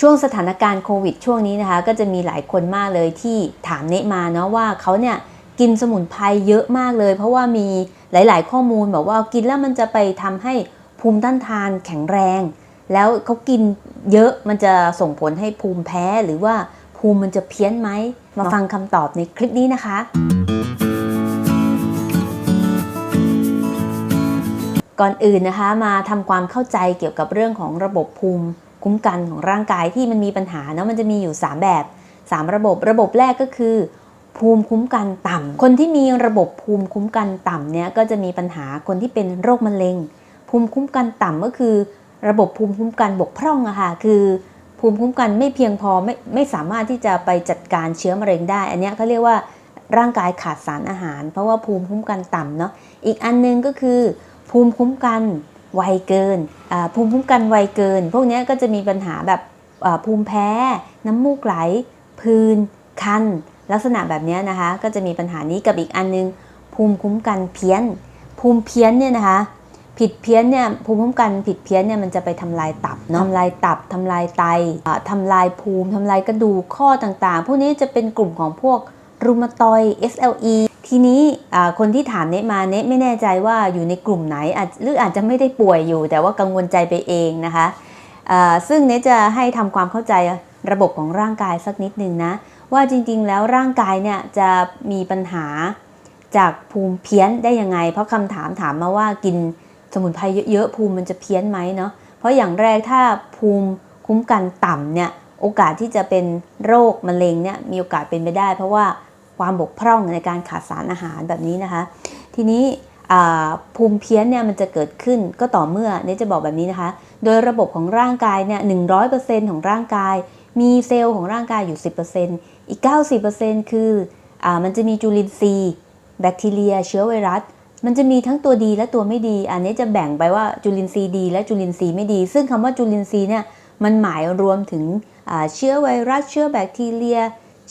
ช่วงสถานการณ์โควิดช่วงนี้นะคะ ก็จะมีหลายคนมากเลยที่ถามเนมาเนาะว่าเขาเนี่ยกินสมุนไพรเยอะมากเลย เพราะว่ามีหลาย ๆ ข้อมูลบอกว่ากินแล้วมันจะไปทำให้ภูมิต้านทานแข็งแรง แล้วเขากินเยอะมันจะส่งผลให้ภูมิแพ้หรือว่าภูมิมันจะเพี้ยนไหม มาฟังคำตอบในคลิปนี้นะคะ ก่อนอื่นนะคะมาทำความเข้าใจเกี่ยวกับเรื่องของระบบภูมิ คุ้มกันของร่างกายที่มันมีปัญหาเนาะมันจะมีอยู่ 3 แบบ 3 ระบบระบบแรกก็คือ ภูมิคุ้มกันต่ำคนที่มีระบบภูมิคุ้มกันต่ำเนี่ยก็จะมีปัญหาคนที่เป็นโรคมะเร็ง ภูมิคุ้มกันต่ำก็คือ ระบบภูมิคุ้มกันบกพร่องอะค่ะคือภูมิคุ้มกันไม่เพียงพอไม่ไม่สามารถที่จะไปจัดการเชื้อมะเร็งได้ อันเนี้ยเขาเรียกว่าร่างกายขาดสารอาหาร เพราะว่าภูมิคุ้มกันต่ำเนาะอีกอันนึงก็คือ ภูมิคุ้มกัน ไวเกินภูมิคุ้มกันไวเกิน พวกนี้ก็จะมีปัญหาแบบภูมิแพ้ น้ำมูกไหล พื้น คัน ลักษณะแบบนี้นะคะ ก็จะมีปัญหานี้กับอีกอันนึง ภูมิคุ้มกันเพี้ยน ภูมิเพี้ยนเนี่ยนะคะ ผิดเพี้ยนเนี่ยภูมิคุ้มกันผิดเพี้ยนเนี่ยมันจะไปทำลายตับเนาะทำลายตับทำลายไตอ่าทำลายภูมิทำลายกระดูกข้อต่างๆ พวกนี้จะเป็นกลุ่มของพวกรูมาตอย์ SLE ทีนี้คนที่ถามเนะมาเนะไม่แน่ใจว่าอยู่ในกลุ่มไหนหรืออาจจะไม่ได้ป่วยอยู่ แต่ว่ากังวลใจไปเองนะคะซึ่งเนะจะให้ทำความเข้าใจระบบของร่างกายสักนิดนึงนะ ว่าจริงๆแล้วร่างกายเนี่ยจะมีปัญหาจากภูมิเพี้ยนได้ยังไง เพราะคำถามถามมาว่ากินสมุนไพรเยอะๆภูมิมันจะเพี้ยนไหมเนาะเพราะอย่างแรกถ้าภูมิคุ้มกันต่ำเนี่ยโอกาสที่จะเป็นโรคมะเร็งเนี่ยมีโอกาสเป็นไปได้ เพราะว่า ความบกพร่องในการขาดสารอาหารแบบนี้นะคะ ทีนี้ภูมิเพี้ยนเนี่ยมันจะเกิดขึ้นก็ต่อเมื่อเนี่ยจะบอกแบบนี้นะคะ โดยระบบของร่างกายเนี่ย100%ของร่างกาย มีเซลล์ของร่างกายอยู่10%อีก90%คืออมันจะมีจุลินทรีย์ แบคทีเรีย เชื้อไวรัส มันจะมีทั้งตัวดีและตัวไม่ดี อันนี้จะแบ่งไปว่าจุลินทรีย์ดี และจุลินทรีย์ไม่ดี ซึ่งคำว่าจุลินทรีย์เนี่ยมันหมายรวมถึงเชื้อไวรัส เชื้อแบคทีเรีย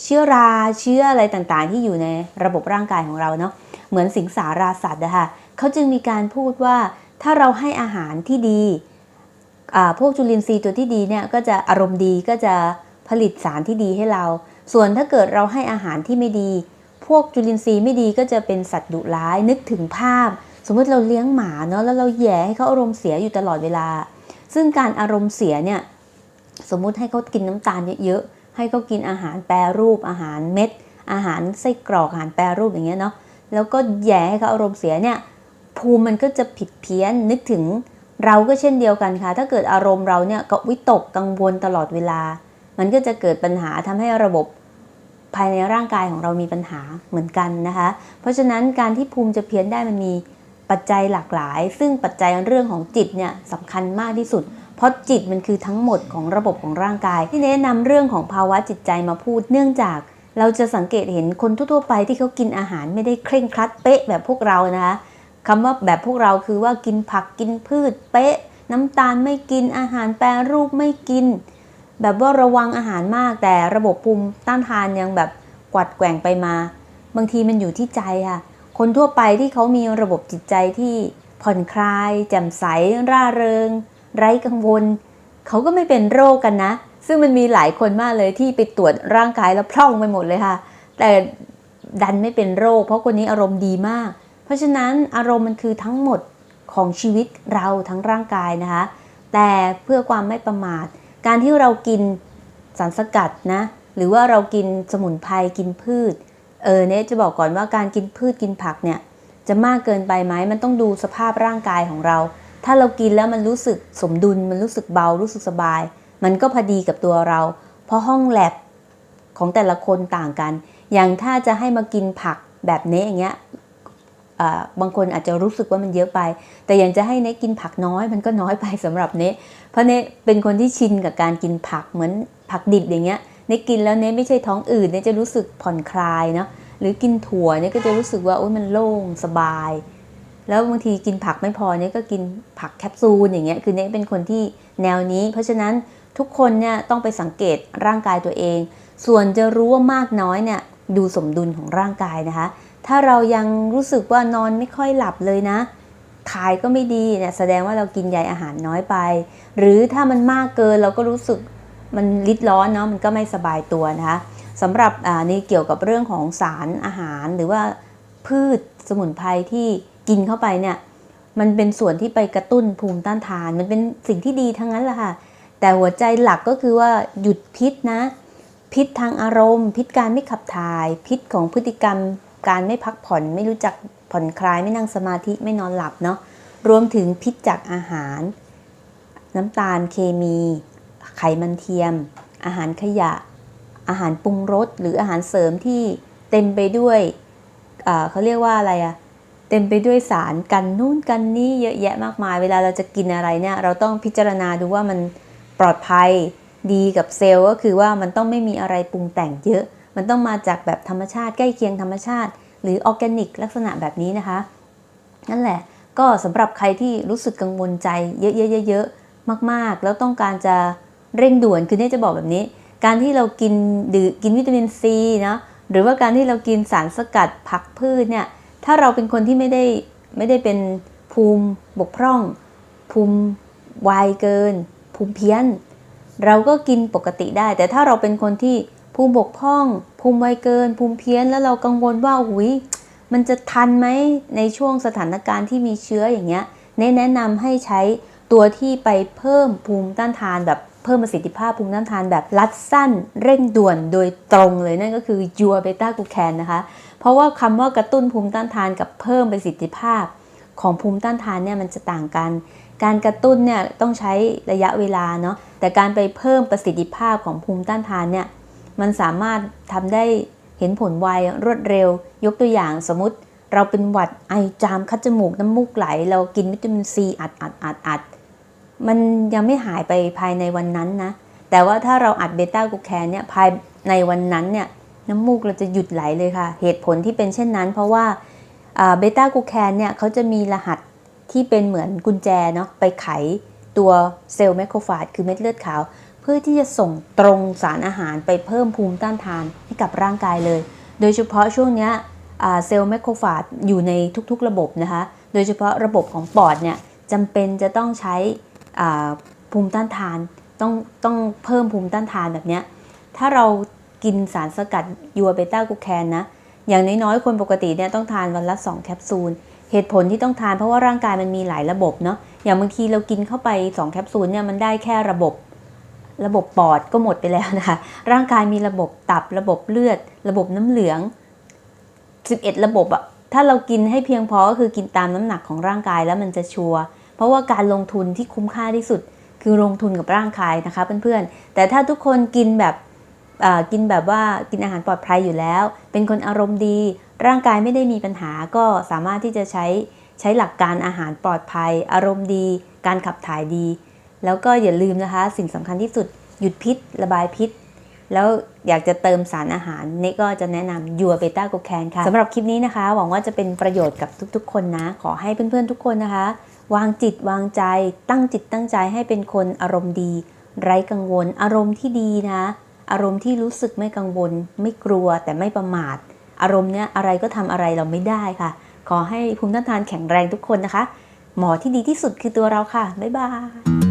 เชื้อราเชื้ออะไรต่างๆ ที่อยู่ในระบบร่างกายของเราเนาะเหมือนสิงสาราสัตว์นะคะเขาจึงมีการพูดว่าถ้าเราให้อาหารที่ดีพวกจุลินทรีย์ตัวที่ดีเนี่ยก็จะอารมณ์ดีก็จะผลิตสารที่ดีให้เรา ส่วนถ้าเกิดเราให้อาหารที่ไม่ดี พวกจุลินทรีย์ไม่ดีก็จะเป็นสัตว์ดุร้ายนึกถึงภาพ สมมติเราเลี้ยงหมาเนาะแล้วเราแย่ให้เขาอารมณ์เสียอยู่ตลอดเวลา ซึ่งการอารมณ์เสียเนี่ยสมมุติให้เขากินน้ำตาลเยอะ ให้เขากินอาหารแปรรูปอาหารเม็ด อาหารไส้กรอกอาหารแปรรูปอย่างเงี้ยเนาะแล้วก็แย่ให้เขาอารมณ์เสียเนี่ยภูมิมันก็จะผิดเพี้ยนนึกถึงเราก็เช่นเดียวกันค่ะ ถ้าเกิดอารมณ์เราเนี่ยก็วิตกกังวลตลอดเวลา มันก็จะเกิดปัญหาทำให้ระบบภายในร่างกายของเรามีปัญหาเหมือนกันนะคะ เพราะฉะนั้นการที่ภูมิจะเพี้ยนได้มันมีปัจจัยหลากหลาย ซึ่งปัจจัยเรื่องของจิตเนี่ยสำคัญมากที่สุด เพราะจิตมันคือทั้งหมดของระบบของร่างกาย ที่แนะนำเรื่องของภาวะจิตใจมาพูดเนื่องจากเราจะสังเกตเห็นคนทั่วไปที่เขากินอาหารไม่ได้เคร่งครัดเป๊ะแบบพวกเรานะคะคำว่าแบบพวกเราคือว่ากินผักกินพืชเป๊ะ น้ำตาลไม่กินอาหารแปรรูปไม่กิน แบบว่าระวังอาหารมากแต่ระบบภูมิต้านทานยังแบบกวัดแกว่งไปมา บางทีมันอยู่ที่ใจค่ะ คนทั่วไปที่เขามีระบบจิตใจที่ผ่อนคลาย แจ่มใสร่าเริง ไร้กังวล เขาก็ไม่เป็นโรคกันนะ ซึ่งมันมีหลายคนมากเลยที่ไปตรวจร่างกายแล้วพร่องไปหมดเลยค่ะ แต่ดันไม่เป็นโรค เพราะคนนี้อารมณ์ดีมาก เพราะฉะนั้นอารมณ์มันคือทั้งหมดของชีวิตเราทั้งร่างกายนะคะ แต่เพื่อความไม่ประมาท การที่เรากินสารสกัดนะ หรือว่าเรากินสมุนไพรกินพืช เออเนี่ยจะบอกก่อนว่าการกินพืชกินผักเนี่ยจะมากเกินไปไหมมันต้องดูสภาพร่างกายของเรา ถ้าเรากินแล้วมันรู้สึกสมดุล มันรู้สึกเบา รู้สึกสบาย มันก็พอดีกับตัวเรา เพราะห้องแลบของแต่ละคนต่างกัน อย่างถ้าจะให้มากินผักแบบเนี้อย่างเงี้ยบางคนอาจจะรู้สึกว่ามันเยอะไป แต่อย่างจะให้เนกินผักน้อย มันก็น้อยไปสำหรับเนเพราะเนเป็นคนที่ชินกับการกินผักเหมือนผักดิบอย่างเงี้ยเนกินแล้วเนไม่ใช่ท้องอืดเนจะรู้สึกผ่อนคลายเนาะหรือกินถั่วเนี่ยก็จะรู้สึกว่าโอ้ยมันโล่งสบาย แล้วบางทีกินผักไม่พอเนี่ยก็กินผักแคปซูลอย่างเงี้ยคือเนี่ยเป็นคนที่แนวนี้ เพราะฉะนั้นทุกคนเนี่ยต้องไปสังเกตร่างกายตัวเอง ส่วนจะรู้ว่ามากน้อยเนี่ยดูสมดุลของร่างกายนะคะ ถ้าเรายังรู้สึกว่านอนไม่ค่อยหลับเลยนะถ่ายก็ไม่ดีเนี่ยแสดงว่าเรากินใยอาหารน้อยไป หรือถ้ามันมากเกินเราก็รู้สึกมันริดร้อนเนาะมันก็ไม่สบายตัวนะคะสำหรับอ่านี่เกี่ยวกับเรื่องของสารอาหารหรือว่าพืชสมุนไพรที่ กินเข้าไปเนี่ย มันเป็นส่วนที่ไปกระตุ้นภูมิต้านทาน มันเป็นสิ่งที่ดีทั้งนั้นแหละค่ะ แต่หัวใจหลักก็คือว่าหยุดพิษนะ พิษทางอารมณ์ พิษการไม่ขับถ่าย พิษของพฤติกรรม การไม่พักผ่อน ไม่รู้จักผ่อนคลาย ไม่นั่งสมาธิ ไม่นอนหลับเนาะ รวมถึงพิษจากอาหาร น้ำตาลเคมี ไขมันเทียม อาหารขยะ อาหารปรุงรส หรืออาหารเสริมที่เต็มไปด้วยเขาเรียกว่าอะไรอะ เต็มไปด้วยสารกันนู่นกันนี่เยอะแยะมากมาย เวลาเราจะกินอะไรเนี่ยเราต้องพิจารณาดูว่ามันปลอดภัยดีกับเซลล์ก็คือว่ามันต้องไม่มีอะไรปรุงแต่งเยอะ มันต้องมาจากแบบธรรมชาติใกล้เคียงธรรมชาติ หรือออร์แกนิกลักษณะแบบนี้นะคะ นั่นแหละก็สำหรับใครที่รู้สึกกังวลใจเยอะๆๆๆมาก ๆ แล้วต้องการจะเร่งด่วนคือเนี่ยจะบอกแบบนี้ การที่เรากินดื่มกินวิตามินซีนะหรือว่าการที่เรากินสารสกัดผักพืชเนี่ย ถ้าเราเป็นคนที่ไม่ได้ไม่ได้เป็นภูมิบกพร่อง ภูมิวายเกิน ภูมิเพี้ยน เราก็กินปกติได้ แต่ถ้าเราเป็นคนที่ภูมิบกพร่อง ภูมิไวเกิน ภูมิเพี้ยน แล้วเรากังวลว่าหุยมันจะทันไหมในช่วงสถานการณ์ที่มีเชื้ออย่างเงี้ยแนะนำให้ใช้ตัวที่ไปเพิ่มภูมิต้านทานแบบเพิ่มประสิทธิภาพภูมิต้านทานแบบรัดสั้น เร่งด่วนโดยตรงเลยนั่นก็คือยัวเบต้ากูแคนนะคะ ราะว่าคำว่ากระตุ้นภูมิต้านทานกับเพิ่มประสิทธิภาพของภูมิต้านทานเนี่ยมันจะต่างกัน การกระตุ้นเนี่ยต้องใช้ระยะเวลาเนาะ แต่การไปเพิ่มประสิทธิภาพของภูมิต้านทานเนี่ยมันสามารถทำได้เห็นผลไวรวดเร็ว ยกตัวอย่างสมมติเราเป็นหวัดไอจามคัดจมูกน้ำมูกไหล เรากินวิตามินซีอัดอัดอัดอัดมันยังไม่หายไปภายในวันนั้นนะ แต่ว่าถ้าเราอัดเบต้ากูแคนเนี่ยภายในวันนั้นเนี่ย น้ำมูกเราจะหยุดไหลเลยค่ะ เหตุผลที่เป็นเช่นนั้น เพราะว่าเบต้ากูแคนเนี่ยเขาจะมีรหัสที่เป็นเหมือนกุญแจเนาะไปไขตัวเซลล์แมคโครฟาจคือเม็ดเลือดขาว เพื่อที่จะส่งตรงสารอาหารไปเพิ่มภูมิต้านทานให้กับร่างกายเลย โดยเฉพาะช่วงเนี้ยเซลล์แมคโครฟาจอยู่ในทุกๆระบบนะคะ โดยเฉพาะระบบของปอดเนี่ยจำเป็นจะต้องใช้ภูมิต้านทาน ต้องต้องเพิ่มภูมิต้านทานแบบเนี้ยถ้าเรา กินสารสกัดยูเบต้ากูแคนนะ อย่างน้อยๆ คนปกติเนี่ยต้องทานวันละ 2 แคปซูล เหตุผลที่ต้องทานเพราะว่าร่างกายมันมีหลายระบบเนาะ อย่างบางทีเรากินเข้าไป 2 แคปซูลเนี่ยมันได้แค่ระบบ ระบบปอดก็หมดไปแล้วนะคะ ร่างกายมีระบบตับ ระบบเลือด ระบบน้ำเหลือง 11 ระบบอะถ้าเรากินให้เพียงพอก็คือกินตามน้ำหนักของร่างกายแล้วมันจะชัวร์ เพราะว่าการลงทุนที่คุ้มค่าที่สุดคือลงทุนกับร่างกายนะคะเพื่อนๆ แต่ถ้าทุกคนกินแบบ กินแบบว่ากินอาหารปลอดภัยอยู่แล้ว เป็นคนอารมณ์ดี ร่างกายไม่ได้มีปัญหาก็สามารถที่จะใช้ใช้หลักการอาหารปลอดภัย อารมณ์ดี การขับถ่ายดี แล้วก็อย่าลืมนะคะ สิ่งสำคัญที่สุดหยุดพิษ ระบายพิษ แล้วอยากจะเติมสารอาหารนี่ก็จะแนะนำยัวเบต้าโกแคนค่ะสำหรับคลิปนี้นะคะ หวังว่าจะเป็นประโยชน์กับทุกๆ คนนะ ขอให้เพื่อนๆทุกคนนะคะ วางจิตวางใจ ตั้งจิตตั้งใจให้เป็นคนอารมณ์ดี ไร้กังวล อารมณ์ที่ดีนะ อารมณ์ที่รู้สึกไม่กังวล ไม่กลัวแต่ไม่ประมาท อารมณ์เนี้ยอะไรก็ทำอะไรเราไม่ได้ค่ะ ขอให้ภูมิต้านทานแข็งแรงทุกคนนะคะ หมอที่ดีที่สุดคือตัวเราค่ะ บ๊ายบาย